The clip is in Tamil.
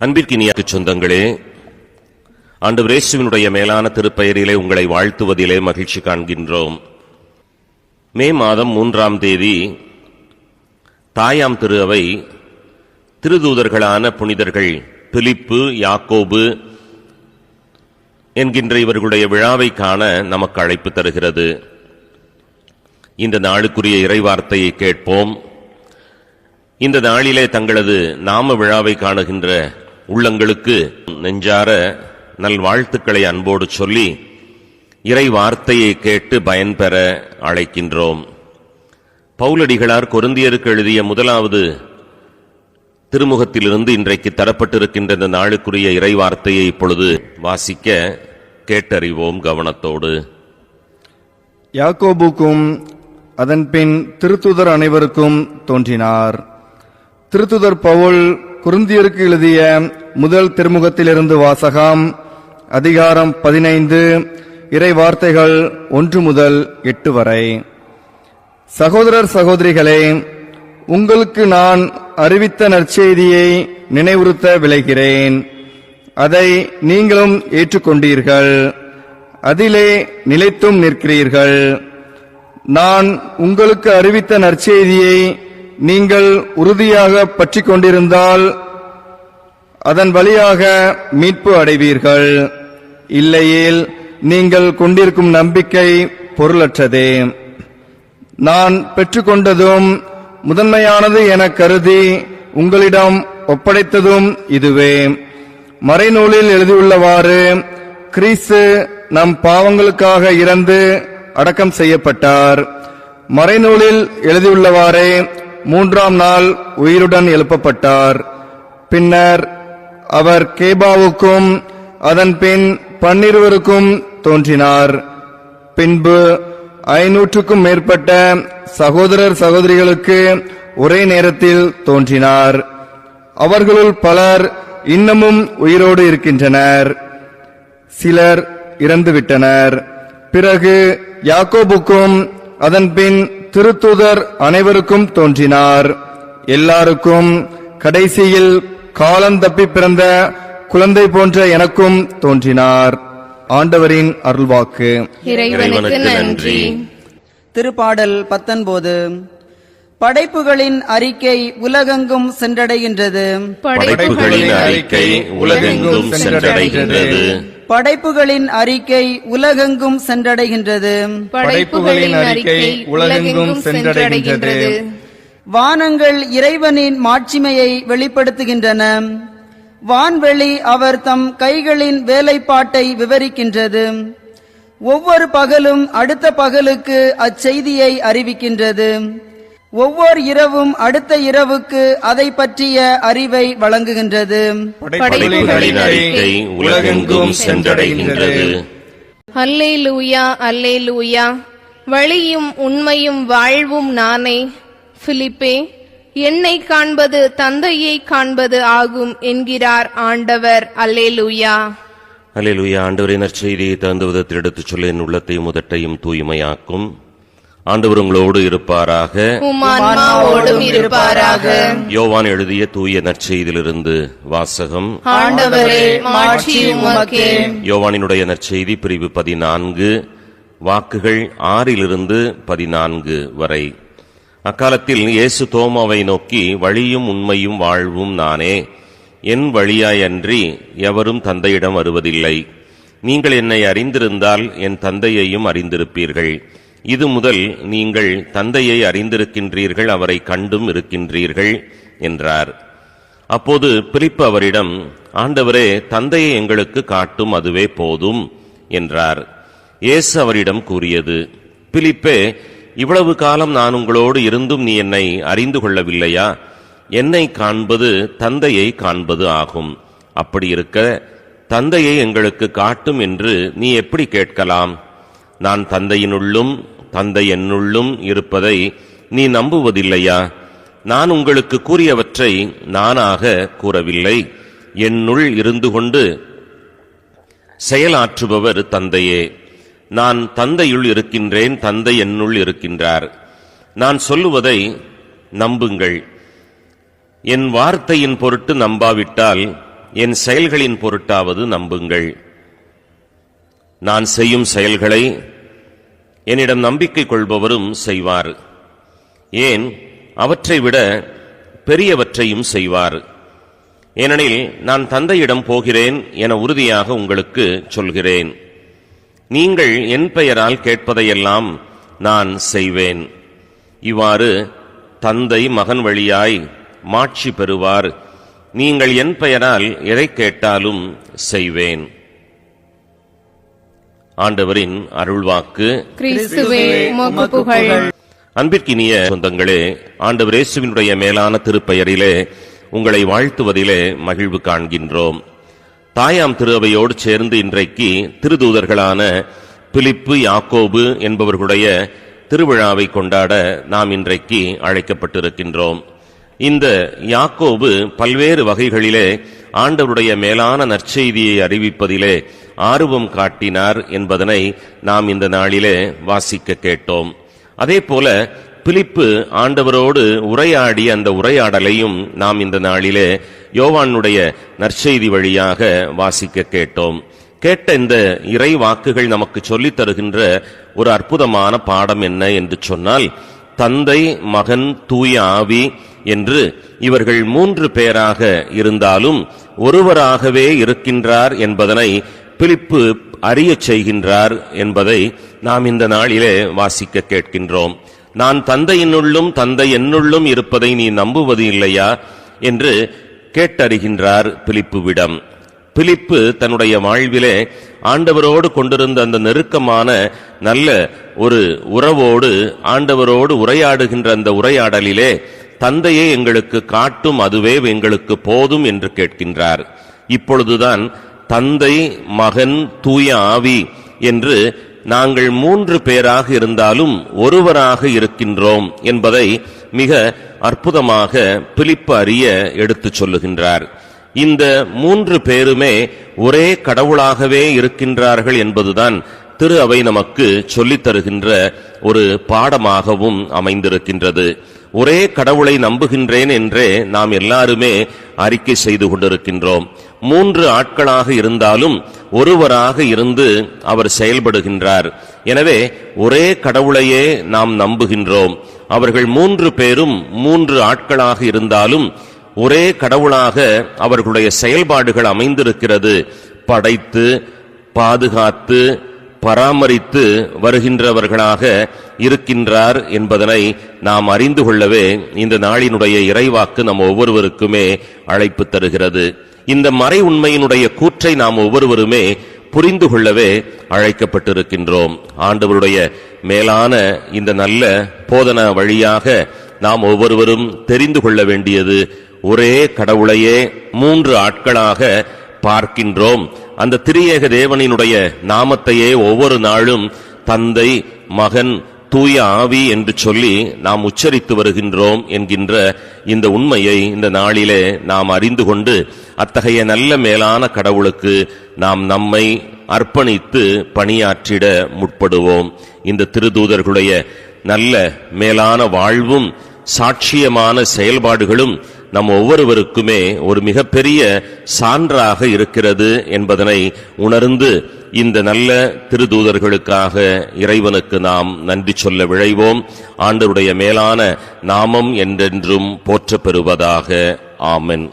அன்பிற்கினிய சொந்தங்களே ஆண்டு பிரேசுவினுடைய மேலான திருப்பெயரிலே உங்களை வாழ்த்துவதிலே மகிழ்ச்சி காண்கின்றோம். மே மாதம் மூன்றாம் தேதி தாயாம் திரு அவை திருதூதர்களான புனிதர்கள் பிலிப்பு யாக்கோபு என்கின்ற இவர்களுடைய விழாவை காண நமக்கு அழைப்பு தருகிறது. இந்த நாளுக்குரிய இறைவார்த்தையை கேட்போம். இந்த நாளிலே தங்களது நாம விழாவை காணுகின்ற உள்ளங்களுக்கு நெஞ்சார நல்வாழ்த்துக்களை அன்போடு சொல்லி இறை வார்த்தையை கேட்டு பயன்பெற அழைக்கின்றோம். பவுலடிகளார் கொருந்தியருக்கு எழுதிய முதலாவது திருமுகத்திலிருந்து இன்றைக்கு தரப்பட்டிருக்கின்ற இந்த நாளுக்குரிய இறை வார்த்தையை இப்பொழுது வாசிக்க கேட்டறிவோம் கவனத்தோடு. யாக்கோபுக்கும் அதன்பின் திருத்துதர் அனைவருக்கும் தோன்றினார். திருத்துதர் பவுல் குருந்தியருக்கு எழுதிய முதல் திருமுகத்திலிருந்து வாசகம் அதிகாரம் பதினைந்து இறை வார்த்தைகள் ஒன்று முதல் எட்டு வரை. சகோதரர் சகோதரிகளே உங்களுக்கு நான் அறிவித்த நற்செய்தியை நினைவுறுத்த விளைகிறேன். அதை நீங்களும் ஏற்றுக்கொண்டீர்கள். அதிலே நிலைத்தும் நிற்கிறீர்கள். நான் உங்களுக்கு அறிவித்த நற்செய்தியை நீங்கள் உறுதியாக பற்றி கொண்டிருந்தால் அதன் வழியாக மீட்பு அடைவீர்கள். இல்லையேல் நீங்கள் கொண்டிருக்கும் நம்பிக்கை பொருளற்றதே. நான் பெற்றுக்கொண்டதும் முதன்மையானது என கருதி உங்களிடம் ஒப்படைத்ததும் இதுவே. மறைநூலில் எழுதியுள்ளவாறு கிறிஸ்து நம் பாவங்களுக்காக இறந்து அடக்கம் செய்யப்பட்டார். மறைநூலில் எழுதியுள்ளவாறே மூன்றாம் நாள் உயிருடன் எழுப்பப்பட்டார். பின்னர் அவர் கேபாவுக்கும் அதன் பின் பன்னிருவருக்கும் தோன்றினார். பின்பு ஐநூற்றுக்கும் மேற்பட்ட சகோதரர் சகோதரிகளுக்கு ஒரே நேரத்தில் தோன்றினார். அவர்களுள் பலர் இன்னமும் உயிரோடு இருக்கின்றனர். சிலர் இறந்துவிட்டனர். பிறகு யாக்கோபுக்கும் அதன்பின் திருத்துதர் அனைவருக்கும் தோன்றினார். எல்லாருக்கும் கடைசியில் காலம் தப்பி பிறந்த குழந்தை போன்ற எனக்கும் தோன்றினார். ஆண்டவரின் அருள்வாக்கு. நன்றி. திருப்பாடல் பத்தொன்பது. படைப்புகளின் அறிக்கை உலகெங்கும் சென்றடைகின்றது. படைப்புகளின் அறிக்கை உலகெங்கும் சென்றடைகின்றது. படைப்புகளின் அறிக்கை உலகெங்கும் சென்றடைகின்றது. படைப்புகளின் அறிக்கை உலகெங்கும் சென்றடைகின்றது. வானங்கள் இறைவனின் மாட்சிமையை வெளிப்படுத்துகின்றன. வான்வெளி அவர் தம் கைகளின் வேலைப்பாட்டை விவரிக்கின்றது. ஒவ்வொரு பகலும் அடுத்த பகலுக்கு அச்செய்தியை அறிவிக்கின்றது. ஒவ்வொரு இரவும் அடுத்த இரவுக்கு அதை பற்றிய அறிவை வழங்குகின்றது. உலகெங்கும் சென்றடைகின்றது. அல்லே லூயா அல்லே லூயா வழியும் உண்மையும் வாழ்வும் நானே. பிலிப்பே என்னை காண்பது தந்தையை காண்பது ஆகும் என்கிறார் ஆண்டவர். அல்லே லூயா அல்லேலூயா ஆண்டவரின் நற்செய்தியை தகுந்த விதத்தில் எடுத்துச் சொல்ல என் உள்ளத்தையும் முதட்டையும் தூய்மையாக்கும். ஆண்டவர் உங்களோடு இருப்பாராக. உமான்மாவோடும் இருப்பாராக. யோவான் எழுதிய தூய நற்செய்தியிலிருந்து வாசகம். ஆண்டவரே உமக்கே. யோவானினுடைய நற்செய்தி பிரிவு பதினான்கு வாக்குகள் ஆறிலிருந்து பதினான்கு வரை. அக்காலத்தில் இயேசு தோமாவை நோக்கி வழியும் உண்மையும் வாழ்வும் நானே. என் வழியாயன்றி எவரும் தந்தையிடம் வருவதில்லை. நீங்கள் என்னை அறிந்திருந்தால் என் தந்தையையும் அறிந்திருப்பீர்கள். இது முதல் நீங்கள் தந்தையை அறிந்திருக்கின்றீர்கள் அவரை கண்டும் இருக்கின்றீர்கள் என்றார். அப்போது பிலிப்பு அவரிடம் ஆண்டவரே தந்தையை எங்களுக்கு காட்டும் அதுவே போதும் என்றார். இயேசு அவரிடம் கூறியது பிலிப்பே இவ்வளவு காலம் நான் உங்களோடு இருந்தும் நீ என்னை அறிந்து கொள்ளவில்லையா? என்னை காண்பது தந்தையை காண்பது ஆகும். அப்படி இருக்க தந்தையை எங்களுக்கு காட்டும் என்று நீ எப்படி கேட்கலாம்? நான் தந்தையினுள்ளும் தந்தை என்னுள்ளும் இருப்பதை நீ நம்புவதில்லையா? நான் உங்களுக்கு கூறியவற்றை நானாக கூறவில்லை. என்னுள் இருந்து கொண்டு செயலாற்றுபவர் தந்தையே. நான் தந்தையுள் இருக்கின்றேன் தந்தை என்னுள் இருக்கின்றார். நான் சொல்லுவதை நம்புங்கள். என் வார்த்தையின் பொருட்டு நம்பாவிட்டால் என் செயல்களின் பொருட்டாவது நம்புங்கள். நான் செய்யும் செயல்களை என்னிடம் நம்பிக்கை கொள்பவரும் செய்வார். ஏன்? அவற்றை விட பெரியவற்றையும் செய்வார். ஏனெனில் நான் தந்தையிடம் போகிறேன் என உறுதியாக உங்களுக்கு சொல்கிறேன். நீங்கள் என் பெயரால் கேட்பதையெல்லாம் நான் செய்வேன். இவ்வாறு தந்தை மகன் வழியாய் மாட்சி பெறுவார். நீங்கள் என் பெயரால் எதை கேட்டாலும் செய்வேன். ஆண்டவரின் அருள்வாக்கு. அன்பிற்கினிய சொந்தங்களே ஆண்டவர் இயேசுவினுடைய மேலான திருப்பெயரிலே உங்களை வாழ்த்துவதிலே மகிழ்வு காண்கின்றோம். தாயாம் திருவையோடு சேர்ந்து இன்றைக்கு திருதூதர்களான பிலிப்பு யாக்கோபு என்பவர்களுடைய திருவிழாவை கொண்டாட நாம் இன்றைக்கு அழைக்கப்பட்டிருக்கின்றோம். இந்த யாக்கோபு பல்வேறு வகைகளிலே ஆண்டவருடைய மேலான நற்செய்தியை அறிவிப்பதிலே ஆர்வம் காட்டினார் என்பதனை நாம் இந்த நாளிலே வாசிக்க கேட்டோம். அதே போல பிலிப்பு ஆண்டவரோடு உரையாடிய அந்த உரையாடலையும் நாம் இந்த நாளிலே யோவானுடைய நற்செய்தி வழியாக வாசிக்க கேட்டோம். கேட்ட இந்த இறை வாக்குகள் நமக்கு சொல்லித் தருகின்ற ஒரு அற்புதமான பாடம் என்ன என்று சொன்னால் தந்தை மகன் தூய ஆவி என்று இவர்கள் மூன்று பேராக இருந்தாலும் ஒருவராகவே இருக்கின்றார் என்பதனை பிலிப்பு அறியச் செய்கின்றார் என்பதை நாம் இந்த நாளிலே வாசிக்க கேட்கின்றோம். நான் தந்தையினுள்ளும் தந்தை என்னுள்ளும் இருப்பதை நீ நம்புவது இல்லையா? என்று கேட்டறிகின்றார் பிலிப்புவிடம். பிலிப்பு தன்னுடைய வாழ்விலே ஆண்டவரோடு கொண்டிருந்த அந்த நெருக்கமான நல்ல ஒரு உறவோடு ஆண்டவரோடு உரையாடுகின்ற அந்த உரையாடலிலே தந்தையே எங்களுக்கு காட்டும் அதுவே எங்களுக்கு போதும் என்று கேட்கின்றார். இப்பொழுதுதான் தந்தை மகன் தூய ஆவி என்று நாங்கள் மூன்று பேராக இருந்தாலும் ஒருவராக இருக்கின்றோம் என்பதை மிக அற்புதமாக பிலிப்பு அறிய எடுத்துச் சொல்லுகின்றார். இந்த மூன்று பேருமே ஒரே கடவுளாகவே இருக்கின்றார்கள் என்பதுதான் திரு அவை நமக்கு சொல்லித் தருகின்ற ஒரு பாடமாகவும் அமைந்திருக்கின்றது. ஒரே கடவுளை நம்புகின்றேன் என்றே நாம் எல்லாருமே அறிக்கை செய்து கொண்டிருக்கின்றோம். மூன்று ஆட்களாக இருந்தாலும் ஒருவராக இருந்து அவர் செயல்படுகின்றார். எனவே ஒரே கடவுளையே நாம் நம்புகின்றோம். அவர்கள் மூன்று பேரும் மூன்று ஆட்களாக இருந்தாலும் ஒரே கடவுளாக அவர்களுடைய செயல்பாடுகள் அமைந்திருக்கிறது. படைத்து பாதுகாத்து பராமரித்து வருகின்றவர்களாக இருக்கின்றார் என்பதனை நாம் அறிந்து கொள்ளவே இந்த நாளினுடைய இறைவாக்கு நம் ஒவ்வொருவருக்குமே அழைப்பு தருகிறது. இந்த மறை உண்மையினுடைய கூற்றை நாம் ஒவ்வொருவருமே புரிந்து கொள்ளவே அழைக்கப்பட்டிருக்கின்றோம். ஆண்டவருடைய மேலான இந்த நல்ல போதன வழியாக நாம் ஒவ்வொருவரும் தெரிந்து கொள்ள வேண்டியது ஒரே கடவுளையே மூன்று ஆட்களாக பார்க்கின்றோம். அந்த திரியேக தேவனினுடைய நாமத்தையே ஒவ்வொரு நாளும் தந்தை மகன் தூய ஆவி என்று சொல்லி நாம் உச்சரித்து வருகின்றோம் என்கின்ற இந்த உண்மையை இந்த நாளிலே நாம் அறிந்து கொண்டு அத்தகைய நல்ல மேலான கடவுளுக்கு நாம் நம்மை அர்ப்பணித்து பணியாற்றிட முற்படுவோம். இந்த திருதூதர்களுடைய நல்ல மேலான வாழ்வும் சாட்சியமான செயல்பாடுகளும் நம் ஒவ்வொருவருக்குமே ஒரு மிகப்பெரிய சான்றாக இருக்கிறது என்பதனை உணர்ந்து இந்த நல்ல திருதூதர்களுக்காக இறைவனுக்கு நாம் நன்றி சொல்ல விழைவோம். ஆண்டருடைய மேலான நாமம் என்றென்றும் போற்றப்பெறுவதாக. ஆமென்.